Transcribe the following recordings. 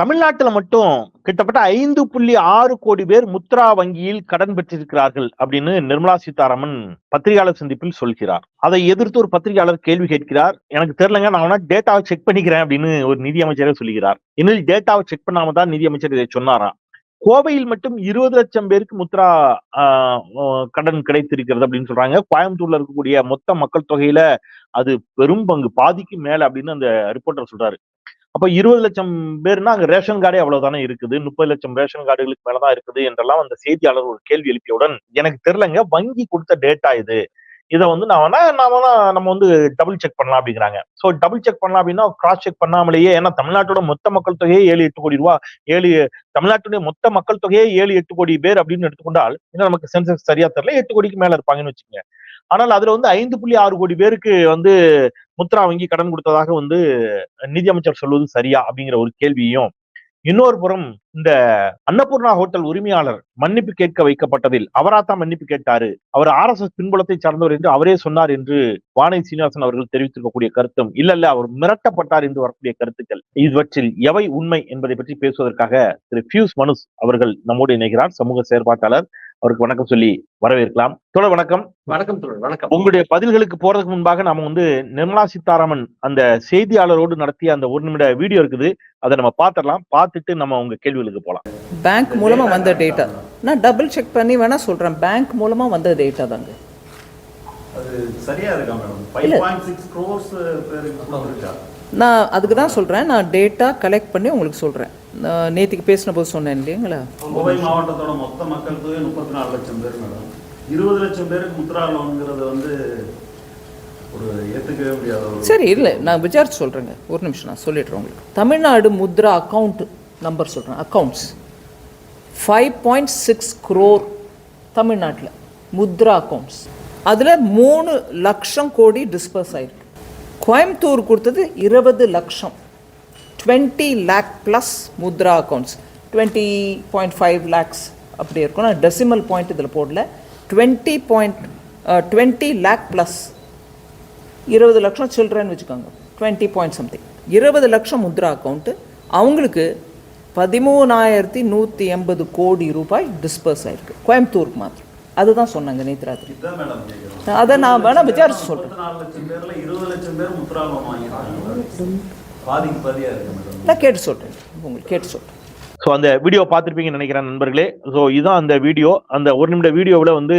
தமிழ்நாட்டுல மட்டும் கிட்டத்தட்ட ஐந்து புள்ளி ஆறு கோடி பேர் முத்ரா வங்கியில் கடன் பெற்றிருக்கிறார்கள் அப்படின்னு நிர்மலா சீதாராமன் பத்திரிகையாளர் சந்திப்பில் சொல்கிறார். அதை எதிர்த்து ஒரு பத்திரிகையாளர் கேள்வி கேட்கிறார். எனக்கு தெரியலங்க நான் வேணா டேட்டாவை செக் பண்ணிக்கிறேன் அப்படின்னு ஒரு நிதியமைச்சரே சொல்லுகிறார் இன்னும் டேட்டாவை செக் பண்ணாம தான் நிதியமைச்சர் இதை சொன்னாராம். கோவையில் மட்டும் இருபது லட்சம் பேருக்கு முத்ரா ஆஹ், கடன் கிடைத்திருக்கிறது அப்படின்னு சொல்றாங்க. கோயம்புத்தூர்ல இருக்கக்கூடிய மொத்த மக்கள் தொகையில அது பெரும் பங்கு பாதிக்கு மேல அப்படின்னு அந்த ரிப்போர்ட்டர் சொல்றாரு. அப்ப இருபது லட்சம் பேர்னா அங்க ரேஷன் கார்டே அவ்வளவுதானே இருக்குது? முப்பது லட்சம் ரேஷன் கார்டுகளுக்கு மேலதான் இருக்குது என்றெல்லாம் அந்த செய்தியாளர் ஒரு கேள்வி எழுப்பியவுடன் எனக்கு தெரியலங்க வங்கி கொடுத்த டேட்டா இது. இதை வந்து நான் வேணா நான் வேணா நம்ம வந்து டபுள் செக் பண்ணலாம் அப்படிங்கிறாங்க. ஸோ டபுள் செக் பண்ணலாம் அப்படின்னா கிராஸ் செக் பண்ணாமலேயே ஏன்னா தமிழ்நாட்டோட மொத்த மக்கள் தொகையே ஏழு எட்டு கோடி ரூபா. ஏழு தமிழ்நாட்டுடைய மொத்த மக்கள் தொகையே ஏழு எட்டு கோடி பேர் அப்படின்னு எடுத்துக்கொண்டால் இன்னும் நமக்கு சென்சஸ் சரியா தெரியல எட்டு கோடிக்கு மேல இருப்பாங்கன்னு வச்சுக்கோங்க. ஆனால் அதுல வந்து ஐந்து புள்ளி ஆறு கோடி பேருக்கு வந்து முத்ரா வங்கி கடன் கொடுத்ததாக வந்து நிதியமைச்சர் சொல்வது சரியா அப்படிங்கிற ஒரு கேள்வியும் இன்னொரு புறம் இந்த அன்னபூர்ணா ஹோட்டல் உரிமையாளர் மன்னிப்பு கேட்க வைக்கப்பட்டதில் அவராத்தான் மன்னிப்பு கேட்டாரு? அவர் ஆர் எஸ் எஸ் பின்புலத்தை சார்ந்தவர் என்று அவரே சொன்னார் என்று வானை சீனிவாசன் அவர்கள் தெரிவித்திருக்கக்கூடிய கருத்தும் இல்ல இல்ல அவர் மிரட்டப்பட்டார் என்று வரக்கூடிய கருத்துக்கள் இவற்றில் எவை உண்மை என்பதை பற்றி பேசுவதற்காக திரு பியூஸ் மனுஸ் அவர்கள் நம்மோடு இணைகிறார் சமூக செயற்பாட்டாளர். அவருக்கு வணக்கம் சொல்லி வரவேற்கலாம். தொடர் வணக்கம். வணக்கம் தோழர் வணக்கம். உங்களுடைய பதில்களுக்கு போறதுக்கு முன்பாக நாம வந்து நிர்மலா சீதாராமன் அந்த செய்தியாளரோடு நடத்திய அந்த ஒரு நிமிட வீடியோ இருக்குது. அதை நம்ம பார்த்துடலாம். பார்த்துட்டு நம்ம உங்க கேள்விகளுக்கு போலாம் பேங்க் மூலமா வந்த டேட்டா நான் டபுள் செக் பண்ணி வேணா சொல்றேன். பேங்க் மூலமா வந்த டேட்டா தாங்க. அது சரியா இருக்கா மேடம்? நான் அதுக்கு தான் சொல்றேன். நான் டேட்டா கலெக்ட் பண்ணி உங்களுக்கு சொல்றேன். நான் நேத்திக்கு பேசின போது சொன்னேன் இல்லைங்களா? கோவை மாவட்டத்தோட மொத்த மக்கள் தொகை முப்பத்தி நாலு லட்சம் பேர் மேடம். இருபது லட்சம் பேருக்கு முத்ரா லோனுங்கிறது வந்து சரி இல்லை. நான் விசாரிச்சு சொல்றேங்க. ஒரு நிமிஷம் நான் சொல்லிடுறேன் உங்களுக்கு. தமிழ்நாடு முத்ரா அக்கவுண்ட் நம்பர் சொல்றேன். Accounts five point six crore தமிழ்நாட்டில் முத்ரா அக்கவுண்ட்ஸ் அதில் மூணு லட்சம் கோடி டிஸ்பர்ஸ் ஆயிருக்கு. கோயம்புத்தூர் கொடுத்தது இருபது லட்சம். Twenty lakh plus Mudra accounts twenty point five lakhs அப்படி இருக்கும். நான் டெசிமல் பாயிண்ட் இதில் போடல. Twenty point twenty lakh plus இருபது லட்சம் சில்ட்ரன் வச்சுக்கோங்க. டுவெண்ட்டி பாயிண்ட் சம்திங் இருபது லட்சம் முத்ரா அக்கௌண்ட்டு அவங்களுக்கு பதிமூணாயிரத்தி நூற்றி எண்பது கோடி ரூபாய் டிஸ்பர்ஸ் ஆயிருக்கு. கோயம்புத்தூருக்கு மாத்திரம். அதுதான் சொன்னாங்க நேற்று ராத்திரி. இதுதான் மேடம் கேட்கிறோம் அதை நான் வேணா விசாரிச்சு சொல்கிறேன் நான் கேட்டு சொல்கிறேன் உங்களுக்கு கேட்டு சொல்கிறேன் ஸோ அந்த வீடியோ பார்த்திருப்பீங்கன்னு நினைக்கிறேன் நண்பர்களே. ஸோ இதுதான் அந்த வீடியோ அந்த ஒரு நிமிட வீடியோவில் வந்து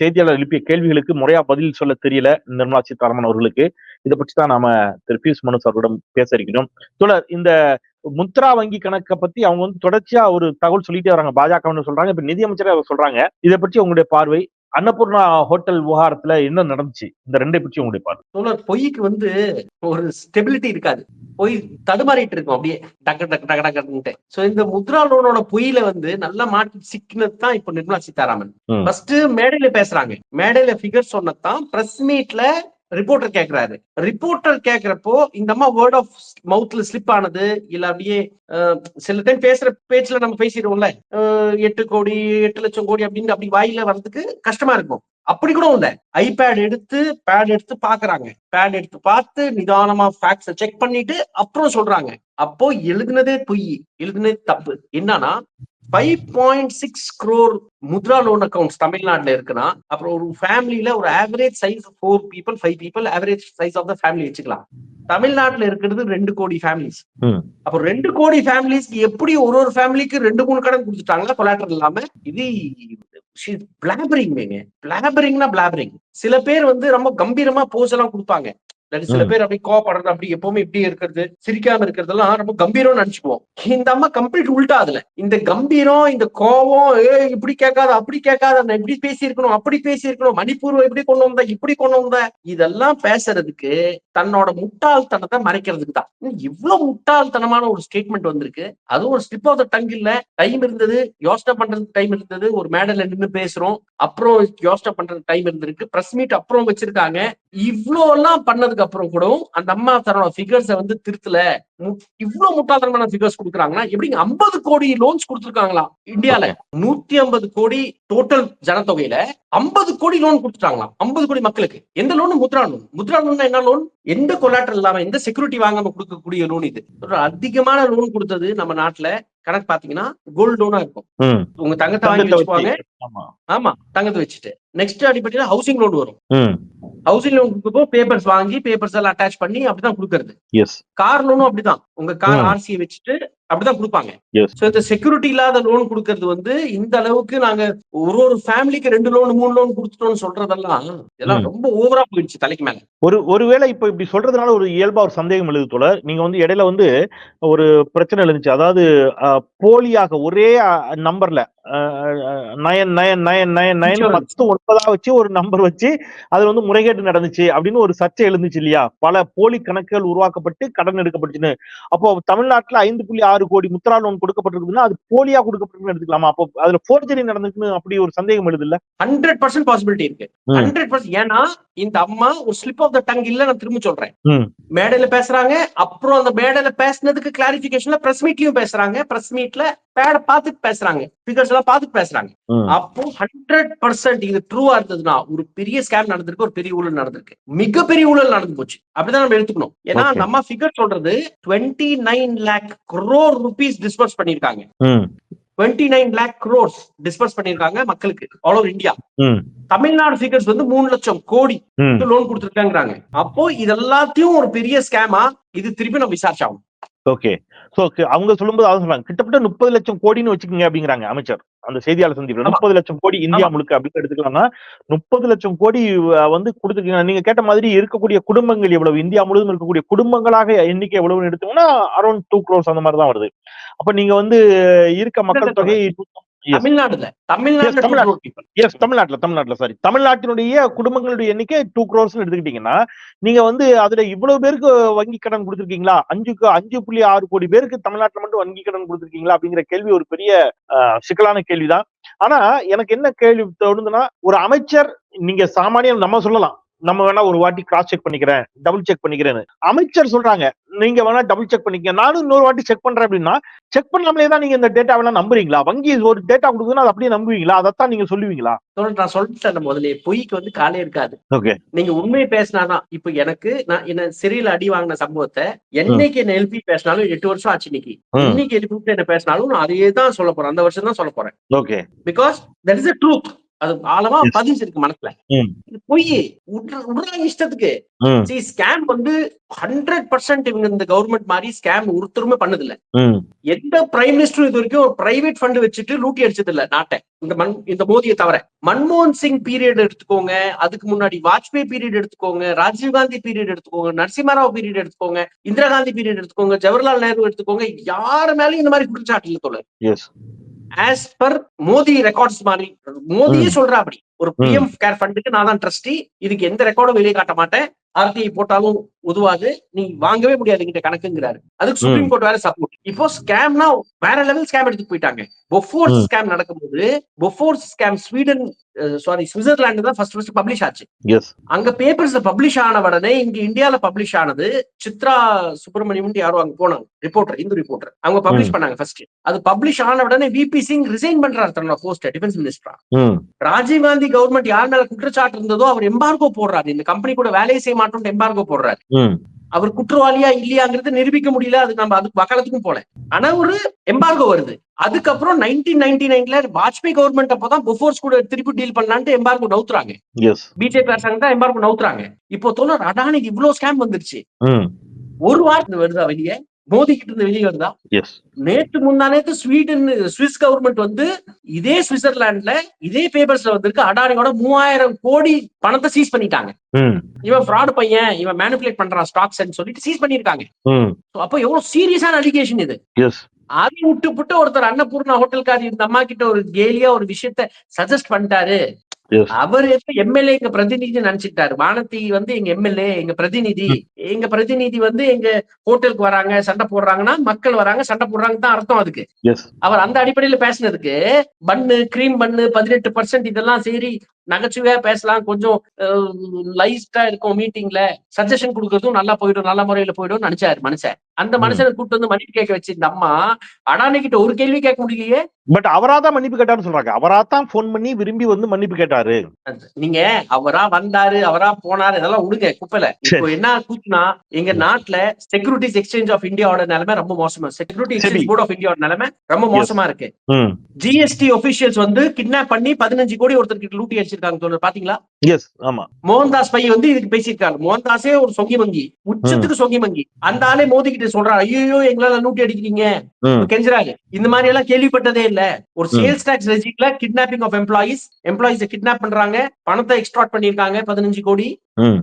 செய்தியாளர் எழுப்பிய கேள்விகளுக்கு முறையா பதில் சொல்ல தெரியல நிர்மலா சீதாராமன் அவர்களுக்கு. இதை பற்றி தான் நாம திரு. பியூஷ் மனோஜ் அவர்களிடம் பேச இருக்கிறோம் தொடர் இந்த முத்ரா வங்கி கணக்கை பத்தி அவங்க வந்து தொடர்ச்சியா ஒரு தகவல் சொல்லிட்டே வராங்க. பாஜக சொல்றாங்க. இப்ப நிதியமைச்சரே அவர் சொல்றாங்க. இதை பற்றி உங்களுடைய பார்வை. அன்னபூர்ணா ஹோட்டல் விவகாரத்துல என்ன நடந்துச்சு? இந்த ரெண்டை பற்றி உங்களுடைய பார்வை. தோழர் பொய்க்கு வந்து ஒரு ஸ்டெபிலிட்டி இருக்காது. பொய் தடுமாறிட்டு இருக்கும். அப்படியே டக்கு டக்கு டக்கு டக்குன்ட்டு சோ இந்த முத்ரா லோனோட பொய்யில வந்து நல்லா மாட்டி சிக்கினது தான் இப்ப நிர்மலா சீதாராமன். ஃபர்ஸ்ட் மேடையில பேசுறாங்க. மேடையில ஃபிகர் சொன்னதான் பிரஸ் மீட்ல ரிப்போர்ட்டர் கேக்குறாரு. ரிப்போர்ட்டர் கேக்குறப்போ இந்த அம்மா வேர்ட் ஆஃப் மவுத்ல ஸ்லிப் ஆனது இல்ல அப்படியே சில டைம் பேசுற பேச்சுல நம்ம பேசிடுவோம்ல. எட்டு கோடி எட்டு லட்சம் கோடி அப்படின்னு அப்படி வாயில வர்றதுக்கு கஷ்டமா இருக்கும். அப்படி கூட இல்ல. ஐபேட் எடுத்து பேட் எடுத்து பாக்குறாங்க. பேட் எடுத்து பார்த்து நிதானமா ஃபேக்ட்ஸ செக் பண்ணிட்டு அப்புறம் சொல்றாங்க. அப்போ எழுதுனதே பொய். எழுதுனதே தப்பு. என்னன்னா five point six crore Mudra loan accounts தமிழ்நாட்டுல இருக்குன்னா அப்புறம் ஒரு ஃபேமிலியில ஒரு average size four people five people average size of the family வச்சுக்கலாம். தமிழ்நாட்டுல இருக்கிறது ரெண்டு கோடி ஃபேமிலிஸ். அப்போ ரெண்டு கோடி ஃபேமிலிஸ்க்கு எப்படி ஒரு ஒரு ஃபேமிலிக்கு ரெண்டு மூணு கடன் கொடுத்துட்டாங்களா? கொலாட்டர் இல்லாம? இது பிளாபரிங் பிளாபரிங்னா பிளாபரிங் சில பேர் வந்து ரொம்ப கம்பீரமா போஸ் எல்லாம் கொடுப்பாங்க. சில. பேர் அப்படி கோவப்படுறது அப்படி எப்பவுமே இப்படி இருக்கிறது சிரிக்காம இருக்கிறதெல்லாம் ரொம்ப கம்பீரம் நினைச்சுக்குவோம். இந்த அம்மா கம்ப்ளீட் உல்டா அதுல. இந்த கம்பீரம் இந்த கோவம் ஏ இப்படி கேட்காத அப்படி கேட்காத நான் இப்படி பேசி இருக்கணும் அப்படி பேசி இருக்கணும் மணிப்பூர்வ இப்படி கொண்டு வந்த இப்படி கொண்டு வந்த. இதெல்லாம் பேசுறதுக்கு தன்னோட முட்டாள்தனத்தை மறைக்கிறதுக்கு தான். இவ்வளவு முட்டாள்தனமான ஒரு ஸ்டேட்மெண்ட் வந்திருக்கு. அதுவும் ஒரு ஸ்லிப் ஆஃப் த டங் இல்ல. டைம் இருந்தது யோசனை பண்றதுக்கு டைம் இருந்தது. ஒரு மேடையில நின்னு பேசுறோம். அப்புறம் யோசனை பண்றதுக்கு டைம் இருந்திருக்கு. பிரஸ் மீட் அப்புறம் வச்சிருக்காங்க. இவ்ளோ எல்லாம் பண்ணதுக்கு வந்ததுக்கு அப்புறம் கூட அந்த அம்மா தன்னோட ஃபிகர்ஸை வந்து திருத்தல. இவ்வளவு முட்டாள்தனமான ஃபிகர்ஸ் கொடுக்குறாங்கன்னா எப்படிங்க ஐம்பது கோடி லோன்ஸ் கொடுத்துருக்காங்களா இந்தியால? நூத்தி ஐம்பது கோடி டோட்டல் ஜனத்தொகையில ஐம்பது கோடி லோன் கொடுத்துட்டாங்களாம். ஐம்பது கோடி மக்களுக்கு. எந்த loan Mudra loan Mudra loan என்ன லோன் எந்த கொலாட்டர் இல்லாம எந்த செக்யூரிட்டி வாங்காம கொடுக்கக்கூடிய லோன் இது? ஒரு அதிகமான லோன் கொடுத்தது நம்ம நாட்டுல. கணக்கு பாத்தீங்கன்னா கோல்டு லோனா இருக்கும். உங்க தங்கத்தை வாங்கி வச்சுக்குவாங்க வச்சு. ஆமா. தங்கத்தை வச்சுட்டு. நெக்ஸ்ட் அடிப்படையில ஹவுசிங் லோன் வரும். ஹவுசிங் லோன் கொடுக்கப்போ பேப்பர்ஸ் வாங்கி பேப்பர்ஸ் எல்லாம் அட்டாச் பண்ணி அப்படிதான் கொடுக்கறது. கார் லோனும் அப்படிதான். உங்க கார். ஆர்சியை வச்சுட்டு அப்படிதான் கொடுப்பாங்க. சோ இந்த செக்யூரிட்டி இல்லாத லோன் கொடுக்கறது வந்து இந்த அளவுக்கு நாங்க ஒரு ஒரு ஃபேமிலிக்கு ரெண்டு லோன் மூணு லோன் கொடுத்துட்டோம்னு சொல்றதெல்லாம் இதெல்லாம். ரொம்ப ஓவரா போயிடுச்சு தலைக்கு மேல ஒரு ஒருவேளை இப்ப இப்படி சொல்றதுனால ஒரு இயல்பா ஒரு சந்தேகம் எழுது தோழர் நீங்க வந்து இடையில வந்து ஒரு பிரச்சனை எழுந்துச்சு அதாவது போலியாக ஒரே நம்பர்ல nine nine nine nine nine. பத்து ஒன்பதா வச்சு ஒரு நம்பர் வச்சு அது வந்து முறைகேடு நடந்துச்சு அப்படின்னு ஒரு சர்ச்சை எழுந்துச்சு இல்லையா பல போலி கணக்குகள் உருவாக்கப்பட்டு கடன் எடுக்கப்பட்டுச்சுன்னு அப்போ தமிழ்நாட்டுல ஐந்து புள்ளி ஆறு கோடி முத்ரா லோன் கொடுக்கப்பட்டிருக்குதுன்னா அது போலியா கொடுக்கப்பட்டிருக்குன்னு எடுத்துக்கலாமா? அப்போ அதுல போர்ஜரி நடந்துச்சுன்னு அப்படி ஒரு சந்தேகம் எழுது இல்ல ஹண்ட்ரட் பர்சன்ட் பாசிபிலிட்டி இருக்கு. ஹண்ட்ரட் பர்சன்ட் ஏன்னா இந்த அம்மா ஒரு ஸ்லிப் ஆஃப் த டங் இல்ல நான் திரும்ப சொல்றேன். மேடையில பேசுறாங்க அப்புறம் அந்த மேடையில பேசுனதுக்கு கிளாரிபிகேஷன்ல பிரஸ் மீட்லயும் பேசுறாங்க. பிரஸ் மீட்ல பேட பார்த்துட்டு பேசுறாங்க. ஃபிகர்ஸ் எல்லாம் பார்த்துட்டு பேசுறாங்க. அப்போ ஹண்ட்ரட் பர்சன்ட் இது ட்ரூவா இருந்ததுன்னா ஒரு பெரிய ஸ்கேம் நடந்திருக்கு ஒரு பெரிய ஊழல் நடந்திருக்கு. மிகப்பெரிய ஊழல் நடந்து போச்சு. அப்படிதான் நம்ம எடுத்துக்கணும். ஏன்னா. நம்ம ஃபிகர் சொல்றது twenty nine lakh crore rupees disburse பண்ணிருக்காங்க twenty nine lakh crores disburse பண்ணிருக்காங்க மக்களுக்கு all over India Tamil Nadu figures வந்து மூணு லட்சம் கோடி லோன் கொடுத்துருக்காங்கிறாங்க அப்போ இது எல்லாத்தையும் ஒரு பெரிய ஸ்கேமா இது திருப்பி நம்ம விசாரிச்சாகும் ஓகே சோ அவங்க சொல்லும்போது அவங்க சொல்றாங்க கிட்டத்தட்ட முப்பது லட்சம் கோடின்னு வச்சுக்கோங்க அப்படிங்கிறாங்க அமைச்சர் அந்த செய்தியாளர் சந்திப்புல ஆமா. முப்பது லட்சம் கோடி இந்தியா. முழுக்க அப்படின்னு எடுத்துக்கலாம்னா முப்பது லட்சம் கோடி வந்து கொடுத்துருக்கீங்க நீங்க கேட்ட மாதிரி இருக்கக்கூடிய குடும்பங்கள் எவ்வளவு இந்தியா முழுவதும் இருக்கக்கூடிய குடும்பங்களாக எண்ணிக்கை எவ்வளவுன்னு எடுத்தோம்னா அரௌண்ட் டூ க்ரோஸ் அந்த மாதிரி தான் வருது அப்ப நீங்க வந்து இருக்க மக்கள் தொகை. தமிழ்நாடுல தமிழ்நாட்டுல தமிழ்நாட்டுல சாரி தமிழ்நாட்டினுடைய குடும்பங்களுடைய எண்ணிக்கை டூ க்ரோர்ஸ் எடுத்துக்கிட்டீங்கன்னா நீங்க வந்து அதுல இவ்வளவு பேருக்கு வங்கி கடன் கொடுத்துருக்கீங்களா? அஞ்சுக்கு அஞ்சு புள்ளி ஆறு கோடி பேருக்கு தமிழ்நாட்டுல மட்டும் வங்கி கடன் கொடுத்துருக்கீங்களா? அப்படிங்கிற கேள்வி ஒரு பெரிய சிக்கலான கேள்விதான். ஆனா எனக்கு என்ன கேள்வி தோணுதுன்னா ஒரு அமைச்சர் நீங்க சாமானியம் நம்ம சொல்லலாம். நம்ம வேணா ஒரு வாட்டி கிராஸ் செக் பண்ணிக்கிறேன் டபுள் செக் பண்ணிக்கிறேன்னு. அமைச்சர் சொல்றாங்க நீங்க வேணா டபுள் செக் பண்ணிக்க நானும் இன்னொரு வாட்டி செக் பண்றேன் அப்படின்னா செக் பண்ணாமலே தான் நீங்க இந்த டேட்டா வேணா நம்புறீங்களா? வங்கி ஒரு டேட்டா கொடுக்குதுன்னா அதை அப்படியே நம்புவீங்களா? அதைத்தான் நீங்க சொல்லுவீங்களா? நான் சொல்லிட்டேன் முதல்ல. பொய்க்கு வந்து காலே இருக்காது. ஓகே. நீங்க உண்மையை பேசினாதான் இப்ப எனக்கு நான் என்ன சிறையில அடி வாங்கின சம்பவத்தை என்னைக்கு என்ன எழுப்பி பேசினாலும் எட்டு வருஷம் ஆச்சு இன்னைக்கு. இன்னைக்கு எழுப்பி என்ன பேசினாலும் நான் அதையே தான் சொல்ல போறேன். அந்த வருஷம் தான் சொல்ல போறேன். Okay. Because that is a truth அது ஆழமா. பதிஞ்சிருக்கு மனசுல. இது பொய் விட்ற- விடுறாங்க இஷ்டத்துக்கு. ஸ்கேம் வந்து ஹண்ட்ரட் பர்சன்ட் இவங்க இந்த கவர்மெண்ட் மாதிரி ஸ்கேம் ஒருத்தருமே பண்ணது இல்ல ம். எந்த பிரைம் மினிஸ்டரும் இது வரைக்கும் ஒரு பிரைவேட் ஃபண்ட் வச்சுட்டு லூட்டி அடிச்சது இல்ல நாட்டை இந்த மன் இந்த மோதியை தவிர. மன்மோகன் சிங் பீரியட் எடுத்துக்கோங்க அதுக்கு முன்னாடி வாஜ்பாய் பீரியட் எடுத்துக்கோங்க ராஜீவ் காந்தி பீரியட் எடுத்துக்கோங்க நரசிம்மராவ் பீரியட் எடுத்துக்கோங்க இந்திரா காந்தி பீரியட் எடுத்துக்கோங்க ஜவஹர்லால் நேரு எடுத்துக்கோங்க யாரு மேலயும் இந்த மாதிரி குற்றச்சாட்டு இல்ல தோழர். ஆஸ் பர் மோடி ரெக்கார்ட்ஸ் மாதிரி. மோடியே சொல்றா அப்படி. ஒரு பிஎம் கேர் ஃபண்டுக்கு நான் தான் ட்ரஸ்டி இதுக்கு எந்த ரெக்கார்டும் வெளியே காட்ட மாட்டேன். ஆர்டிஐ போட்டாலும் உதவாது. நீ வாங்கவே முடியாது என்கிட்ட கணக்குங்கிறாரு. அதுக்கு சுப்ரீம் கோர்ட் வேற சப்போர்ட் இப்போ ஸ்கேம்னா வேற லெவல் ஸ்கேம் எடுத்து போயிட்டாங்க. பொஃபோர்ஸ். ஸ்கேம் நடக்கும்போது Bofors scam Sweden sorry Switzerland தான் ஃபர்ஸ்ட் ஃபர்ஸ்ட் பப்ளிஷ் ஆச்சு. அங்க பேப்பர்ஸ்ல பப்ளிஷ் ஆன உடனே இங்க இந்தியால பப்ளிஷ் ஆனது சித்ரா சுப்பிரமணியம் யாரோ அங்க போனாங்க ரிப்போர்ட்டர் இந்து ரிப்போர்ட்டர் அவங்க பப்ளிஷ் பண்ணாங்க ஃபர்ஸ்ட் அது பப்ளிஷ் ஆன உடனே விபி சிங் ரிசைன் பண்றாரு தன்னோட போஸ்ட் டிஃபென்ஸ் மினிஸ்டரா ராஜீவ் காந்தி கவர்மெண்ட் யார் மேல குற்றச்சாட்டு இருந்ததோ அவர் எம்பார்கோ போடுறாரு. இந்த கம்பெனி கூட வேலையை செய்ய மாட்டோம் எம்பார்கோ போடுறாரு. அவர் குற்றவாளியா இல்லையாங்கிறது நிரூபிக்க முடியல. அதுக்கு நம்ம அதுக்கு வக்காலத்துக்கும் போல. ஆனா ஒரு எம்பார்கோ வருது. அதுக்கப்புறம் நைன்டீன் நைன்டி நைன்ல வாஜ்பாய் கவர்மெண்ட் அப்பதான் பொஃபோர்ஸ் கூட திருப்பி டீல் பண்ணலான்ட்டு எம்பார்கோ நவுத்துறாங்க. பிஜேபி அரசாங்கம் தான் எம்பார்கோ நவுத்துறாங்க. இப்போ தோழர் அடானிக்கு இவ்வளவு ஸ்கேம் வந்துருச்சு. ஒரு வாரத்துல வருதா வெளியே? மோதி கிட்ட இருந்து வெளியே வருதா எஸ் நேற்று முந்தானேத்து ஸ்வீடன் சுவிஸ் கவர்மெண்ட் வந்து இதே சுவிட்சர்லாந்துல இதே பேப்பர்ஸ்ல வந்திருக்கு. அடானியோட மூவாயிரம் கோடி பணத்தை சீஸ் பண்ணிட்டாங்க. இவன் ஃப்ராட் பையன் இவன் மேனிபுலேட் பண்றான் ஸ்டாக்ஸ் சொல்லிட்டு சீஸ் பண்ணிருக்காங்க அப்போ எவ்வளவு சீரியஸான அலிகேஷன் இது? அதை விட்டு புட்டு ஒருத்தர் அன்னபூர்ணா ஹோட்டல்காரி இந்த அம்மா கிட்ட ஒரு கேலியா ஒரு விஷயத்த சஜஸ்ட் பண்ணிட்டாரு. அவர் எம்எல்ஏ எங்க பிரதிநிதி நினைச்சிட்டாரு வானதி வந்து எங்க எம்எல்ஏ எங்க பிரதிநிதி. எங்க பிரதிநிதி வந்து எங்க ஹோட்டலுக்கு வராங்க சண்டை போடுறாங்கன்னா மக்கள் வராங்க சண்டை போடுறாங்க தான் அர்த்தம் அதுக்கு. அவர் அந்த அடிப்படையில பேசினதுக்கு பன்னு கிரீம் பன்னு பதினெட்டு பர்சன்ட் இதெல்லாம் சரி நகைச்சுவையா பேசலாம். கொஞ்சம் லைஸ்டா இருக்கும் மீட்டிங்ல. சஜஷன் கொடுக்கறதும் நல்லா போயிடும். நல்ல முறையில போயிடும் நினைச்சாரு மனுஷன். அந்த மனுஷனை கூப்பிட்டு வந்து மன்னிப்பு கேட்க வச்சு இந்த அம்மா அடானி கிட்ட ஒரு கேள்வி கேட்க முடியலையே. பட் அவரா தான் மன்னிப்பு கேட்டாருன்னு சொல்றாங்க. அவரா தான் போன் பண்ணி விரும்பி வந்து மன்னிப்பு கேட்டாரு. நீங்க அவரா வந்தாரு அவரா போனாரு இதெல்லாம் விடுங்க குப்பையில. இப்போ என்ன கூத்துனா எங்க நாட்டுல செக்யூரிட்டிஸ் எக்ஸ்சேஞ்ச் ஆஃப் இந்தியாவோட நிலைமை ரொம்ப மோசமா செக்யூரிட்டி எக்ஸ்சேஞ்ச் போர்ட் ஆஃப் இந்தியாவோட நிலைமை ரொம்ப மோசமா இருக்கு. ஜிஎஸ்டி ஒபிஷியல்ஸ் வந்து கிட்னாப் பண்ணி பதினஞ்சு கோடி ஒருத்தருக்கு லூட்டி அடிச்சிருக்காங்க தோழர் பாத்தீங்களா? எஸ் ஆமா. மோகன்தாஸ் பை வந்து இதுக்கு பேசியிருக்காரு. மோகன்தாஸே ஒரு சொங்கி மங்கி உச்சத்துக்கு சொங்கி மங்கி அந்த ஆளே மோதிக்கிட்டு சொல்றாரு ஐயோ எங்களால லூட்டி அடிக்கிறீங்க. ம். கெஞ்சுறாரு. இந்த மாதிரி எல்லாம் கேள்விப்பட்டதே இல்ல. ஒரு. Sales tax ரெஜிட்ல kidnapping of employees employees kidnap பண்றாங்க. பணத்தை எக்ஸ்ட்ராக்ட் பண்ணிருக்காங்க பதினஞ்சு கோடி.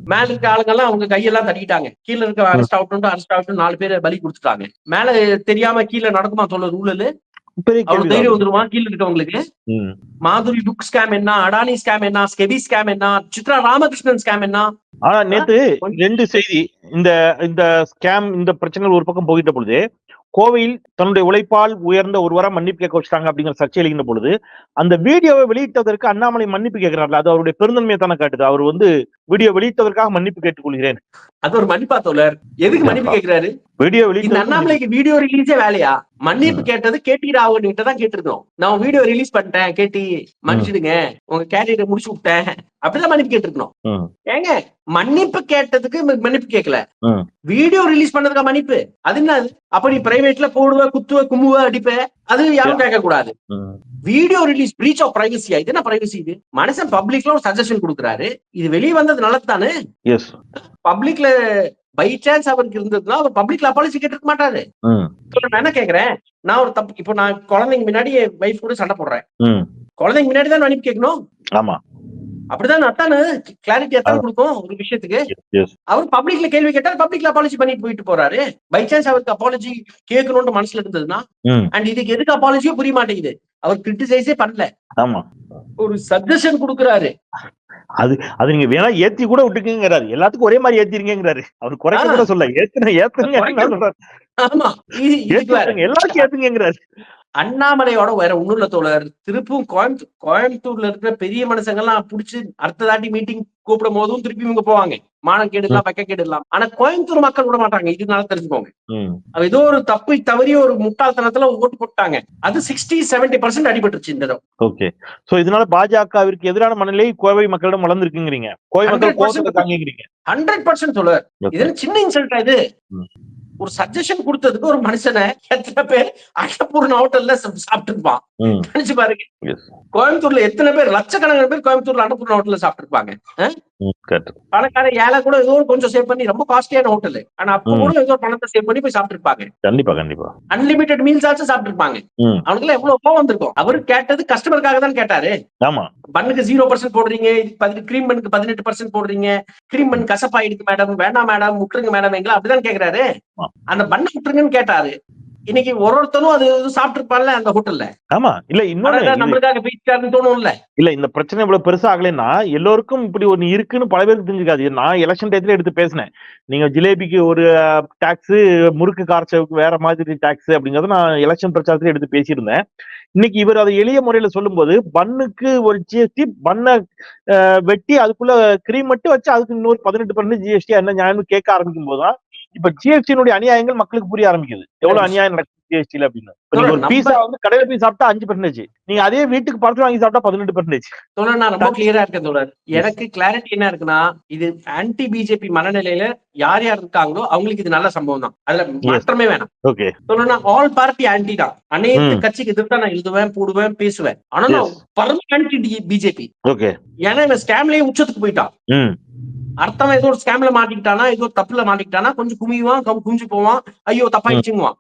மேல இருக்க ஆளுங்க எல்லாம் அவங்க கையெல்லாம் தட்டிட்டாங்க கீழ இருக்க அரெஸ்ட் ஆகட்டும் அரெஸ்ட் ஆகட்டும் நாலு பேரை பலி கொடுத்துட்டாங்க. மேல தெரியாம கீழே நடக்குமா சொல்ல பெரிய அவ்வளவு தைரியம் வந்துருமா? கீழ இருக்கவங்களுக்கு ம். மாதுரி புக் ஸ்கேம் என்ன? அடானி ஸ்கேம் என்ன? ஸ்கெபி ஸ்கேம் என்ன? சித்ரா ராமகிருஷ்ணன் ஸ்கேம் என்ன? ஆனா நேத்து ரெண்டு செய்தி இந்த இந்த ஸ்கேம் இந்த பிரச்சனைகள் ஒரு பக்கம் போயிட்ட பொழுது கோவையில் தன்னுடைய உழைப்பால் உயர்ந்த ஒருவரா மன்னிப்பு கேட்க வச்சிட்டாங்க அப்படிங்கிற சர்ச்சை எழுகின்ற பொழுது அந்த வீடியோவை வெளியிட்டதற்கு அண்ணாமலை மன்னிப்பு கேட்கிறார்கள் அது அவருடைய பெருந்தன்மையை தானே காட்டுது. அவர் வந்து வீடியோ வெளியிட்டதற்காக மன்னிப்பு கேட்டுக்கொள்கிறேன். அது ஒரு மன்னிப்பா தோழர்? எதுக்கு மன்னிப்பு கேக்குறாரு வீடியோ வெளியிட்ட அண்ணாமலைக்கு வீடியோ ரிலீஸே வேலையா? மன்னிப்பு கேட்டது கேட்டி ராவன் கிட்ட தான் கேட்டிருந்தோம். நான் வீடியோ ரிலீஸ் பண்ணிட்டேன். கேட்டி மன்னிச்சிடுங்க. உங்க கேரியரை முடிச்சு விட்டேன். அப்படிதான் மன்னிப்பு கேட்டிருக்கணும். ஏங்க மன்னிப்பு கேட்டதுக்கு மன்னிப்பு கேட்கல. வீடியோ ரிலீஸ் பண்ணதுக்கா மன்னிப்பு? அது என்ன அது? அப்ப நீ பிரைவேட்ல போடுவ குத்துவ கும்முவ அடிப்ப அது யாரும் கேட்க கூடாது. வீடியோ ரிலீஸ் பிரீச் ஆஃப் பிரைவசியா இது என்ன பிரைவசி இது? மனுஷன் பப்ளிக்ல ஒரு சஜஷன் கொடுக்குறாரு. இது வெளியே வந்தது நல்லது தானே பப்ளிக்ல பை சான்ஸ் அவருக்கு இருந்ததுன்னா அவர் பப்ளிக்ல அப்பாலிசி கேட்டிருக்க மாட்டாரு. நான் என்ன கேக்குறேன் நான் ஒரு தப்பு இப்போ நான் குழந்தைங்க முன்னாடி என் வைஃப் கூட சண்டை போடுறேன். குழந்தைங்க முன்னாடி தான் மன்னிப்பு கேட்கணும்? ஆமா. அப்படிதான் அத்தானு கிளாரிட்டி அத்தான் கொடுக்கும் ஒரு விஷயத்துக்கு. அவர் பப்ளிக்ல கேள்வி கேட்டா பப்ளிக்ல அப்பாலஜி பண்ணிட்டு போயிட்டு போறாரு. பை சான்ஸ் அவருக்கு அப்பாலஜி கேட்கணும்னு மனசுல இருந்ததுன்னா அண்ட் இதுக்கு எதுக்கு அப்பாலஜியும் புரிய மாட்டேங்குது. அவர் கிரிட்டிசைஸே பண்ணல. ஆமா. ஒரு சஜஷன் கொடுக்குறாரு. அது அது நீங்க வேணா ஏத்தி கூட விட்டுக்குங்கிறாரு. எல்லாத்துக்கும் ஒரே மாதிரி ஏத்திருங்கிறாரு அவர் குறைக்க கூட சொல்ல ஏத்துன ஏத்துங்க எல்லாருக்கும் ஏத்துங்கிறாரு அண்ணாமலையோட வேற இல்ல தோழர் திருப்பும் கோயம்புத்தூர் கோயம்புத்தூர்ல இருக்கிற பெரிய மனுஷங்க எல்லாம் புடிச்சு அடுத்த தாட்டி மீட்டிங் கூப்பிடும் போதும் திருப்பி இவங்க போவாங்க. மானம் கேடுலாம் பக்க கேடுலாம். ஆனா கோயம்புத்தூர் மக்கள் விட மாட்டாங்க. இதனால தெரிஞ்சுக்கோங்க. ஏதோ ஒரு தப்பு தவறி ஒரு முட்டாள்தனத்துல ஓட்டு போட்டாங்க. அது சிக்ஸ்டி செவன்டி பர்சன்ட் அடிபட்டுருச்சு இந்த ஓகே. சோ இதனால பாஜகவிற்கு எதிரான மனநிலை கோவை மக்களிடம் வளர்ந்துருக்குங்கிறீங்க. கோவை மக்கள் 100% கோபத்தை தாங்கிக்கிறீங்க. ஹண்ட்ரட் பர்சன்ட் தோழர். இதுல சின்ன இன்சல்ட் இது. ஒரு சஜஷன் கொடுத்ததுக்கு ஒரு மனுஷனை எத்தனை பேர் அன்னபூர்ண ஹோட்டல்ல சாப்பிட்டு இருப்பான் நினைச்சு பாருங்க. கோயம்புத்தூர்ல எத்தனை பேர் லட்சக்கணக்கான பேர் கோயம்புத்தூர்ல அன்னபூர்ண ஹோட்டல்ல சாப்பிட்டு இருப்பாங்க ம் கரெக்ட் பணக்கார ஏழை கூட ஏதோ கொஞ்சம் சேவ் பண்ணி ரொம்ப காஸ்ட்லியான ஹோட்டல் ஆனா அப்ப. கூட ஏதோ பணத்தை சேவ் பண்ணி போய் சாப்பிட்டு இருப்பாங்க கண்டிப்பா கண்டிப்பா. அன்லிமிட்டெட் மீல்ஸ் ஆச்சும் சாப்பிட்டு இருப்பாங்க ம். அவனுக்குலாம் எவ்வளவு கோவம் வந்திருக்கும். அவரு கேட்டது கஸ்டமருக்காக தான் கேட்டாரு. ஆமா. பண்ணுக்கு ஜீரோ பர்சன்ட் போடுறீங்க பதினெட்டு கிரீம் பண்ணுக்கு பதினெட்டு பர்சன்ட் போடுறீங்க. கிரீம் பண்ணு கசப்பாயிடுக்கு மேடம் வேண்டாம் மேடம் முட்டுருங்க மேடம் எங்களை அப்படிதான் கேக்குறாரு. அந்த பண்ண முட்டுருங்கன்னு கேட்டாரு. இன்னைக்கு ஒரு ஒருத்தனும் அது சாப்பிட்டு இருப்பான்ல அந்த ஹோட்டல்ல ஆமா. இல்ல இன்னொன்னு இது- நம்மளுக்காக போயிட்டாருன்னு தோணும்ல. இல்ல இந்த பிரச்சனை இவ்வளவு பெருசா ஆகலைன்னா எல்லோருக்கும் இப்படி ஒண்ணு இருக்குன்னு பல பேருக்கு தெரிஞ்சுக்காது. நான் எலெக்ஷன் டயத்துல எடுத்து பேசினேன். நீங்க ஜிலேபிக்கு ஒரு டாக்ஸ் முறுக்கு காரச்சவுக்கு வேற மாதிரி டாக்ஸ் அப்படிங்கறத நான் எலெக்ஷன் பிரச்சாரத்துல எடுத்து பேசியிருந்தேன். இன்னைக்கு இவர் அதை எளிய முறையில சொல்லும்போது பன்னுக்கு ஒரு ஜிஎஸ்டி பண்ணை வெட்டி அதுக்குள்ள கிரீம் மட்டும் வச்சு அதுக்கு இன்னொரு பதினெட்டு பர்சன்ட் ஜிஎஸ்டி என்ன நியாயம்னு கேட்க ஆரம்பிக்கும் போதுதான் இப்ப ஜிஎஸ்டியினுடைய அநியாயங்கள் மக்களுக்கு புரிய ஆரம்பிக்குது. எவ்வளவு அநியாயம் நடக்குது ஜிஎஸ்டில அப்படின்னு. ஒரு பீஸா வந்து கடையில போய் சாப்பிட்டா அஞ்சு பர்சன்டேஜ் நீங்க அதே வீட்டுக்கு படத்துல வாங்கி சாப்பிட்டா பதினெட்டு பர்சன்டேஜ் தோழர் நான் ரொம்ப கிளியரா இருக்கேன் தோழர். எனக்கு கிளாரிட்டி என்ன இருக்குன்னா இது ஆன்டி பிஜேபி மனநிலையில யார் யார் இருக்காங்களோ அவங்களுக்கு இது நல்ல சம்பவம் தான். அதுல மாற்றமே வேணாம். ஓகே சொல்லணும்னா ஆல் பார்ட்டி ஆன்டி தான். அனைத்து. கட்சிக்கு எதிர்த்து நான் எழுதுவேன் போடுவேன் பேசுவேன். ஆனா நான். பரம ஆன்டி பிஜேபி ஓகே ஏன்னா இவன் ஸ்கேம்லயே உச்சத்துக்கு போயிட்டான். அர்த்தம் ஏதோ ஒரு ஸ்கேம்ல மாட்டிக்கிட்டானா ஏதோ ஒரு தப்புல மாட்டிக்கிட்டானா கொஞ்சம் குமிவான் கம்- குமிஞ்சு போவான். ஐயோ தப்பாயிடுச்சுங்குவான்.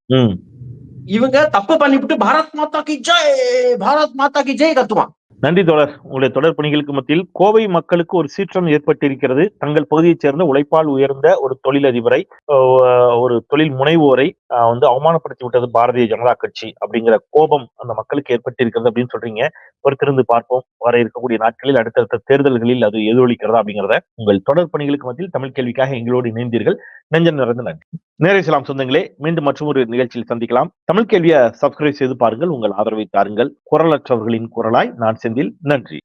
இவங்க தப்பு பண்ணிவிட்டு பாரத் மாதா கி ஜெய் பாரத் மாதா கி ஜெய் கத்துவான். நன்றி தொடர் உங்களுடைய தொடர் பணிகளுக்கு மத்தியில் கோவை மக்களுக்கு ஒரு சீற்றம் ஏற்பட்டிருக்கிறது. தங்கள் பகுதியைச் சேர்ந்த உழைப்பால் உயர்ந்த ஒரு தொழிலதிபரை ஒரு தொழில் முனைவோரை வந்து அவமானப்படுத்தி விட்டது பாரதிய ஜனதா கட்சி அப்படிங்கிற கோபம் அந்த மக்களுக்கு ஏற்பட்டிருக்கிறது அப்படின்னு சொல்றீங்க. பொறுத்திருந்து பார்ப்போம். வர இருக்கக்கூடிய நாட்களில் அடுத்தடுத்த தேர்தல்களில் அது எதிரொலிக்கிறதா அப்படிங்கிறத உங்கள் தொடர் பணிகளுக்கு மத்தியில் தமிழ் கேள்விக்காக எங்களோடு இணைந்தீர்கள். நெஞ்சம் நிறைந்த நன்றி. நேரேசலாம் சொந்தங்களே. மீண்டும் மற்றும் ஒரு நிகழ்ச்சியில் சந்திக்கலாம். தமிழ் கேள்வியை சப்ஸ்கிரைப் செய்து பாருங்கள். உங்கள் ஆதரவை தாருங்கள். குரலற்றவர்களின் குரலாய் நான் செந்தில். நன்றி.